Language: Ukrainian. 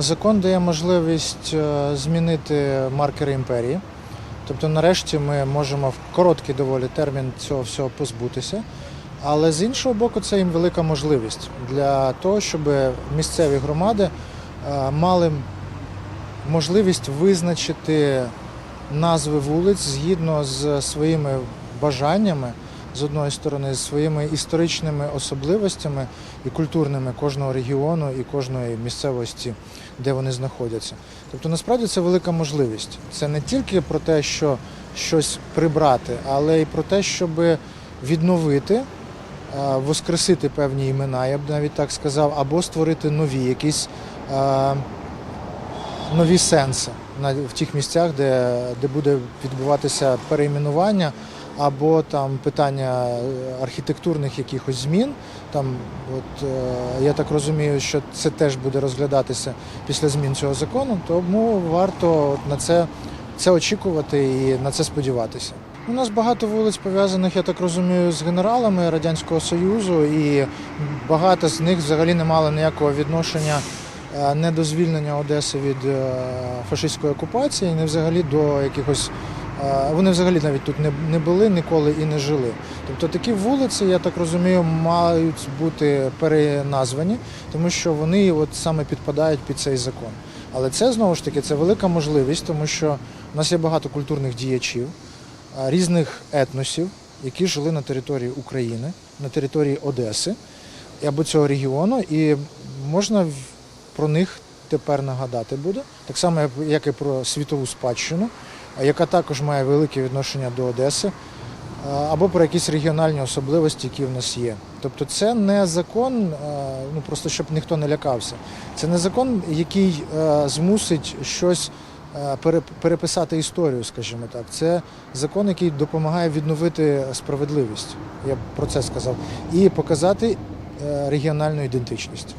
Закон дає можливість е, змінити маркери імперії. Тобто, нарешті, ми можемо в короткий доволі термін цього всього позбутися. Але з іншого боку, це їм велика можливість для того, щоб місцеві громади е, мали можливість визначити назви вулиць згідно з своїми бажаннями, з одної сторони, з своїми історичними особливостями і культурними кожного регіону і кожної місцевості, де вони знаходяться. Тобто, насправді це велика можливість. Це не тільки про те, що щось прибрати, але й про те, щоб відновити, е, воскресити певні імена, я б навіть так сказав, або створити нові якісь. е, нові сенси в тих місцях, де, де буде відбуватися перейменування або там питання е, архітектурних якихось змін. Там, от е, я так розумію, що це теж буде розглядатися після змін цього закону, тому варто на це, це очікувати і на це сподіватися. У нас багато вулиць пов'язаних, я так розумію, з генералами Радянського Союзу, і багато з них взагалі не мали ніякого відношення е, не до звільнення Одеси від фашистської окупації, не взагалі до якихось. Вони взагалі навіть тут не, були ніколи і не жили. Тобто такі вулиці, я так розумію, мають бути переназвані, тому що вони от саме підпадають під цей закон. Але це знову ж таки це велика можливість, тому що у нас є багато культурних діячів, різних етносів, які жили на території України, на території Одеси або цього регіону, і можна про них тепер нагадати буде, так само як- і про світову спадщину, яка також має велике відношення до Одеси, або про якісь регіональні особливості, які в нас є. Тобто це не закон, е, ну просто щоб ніхто не лякався. Це не закон, який е, змусить щось е, переписати історію, скажімо так. Це закон, який допомагає відновити справедливість. Я про це сказав, і показати е, регіональну ідентичність.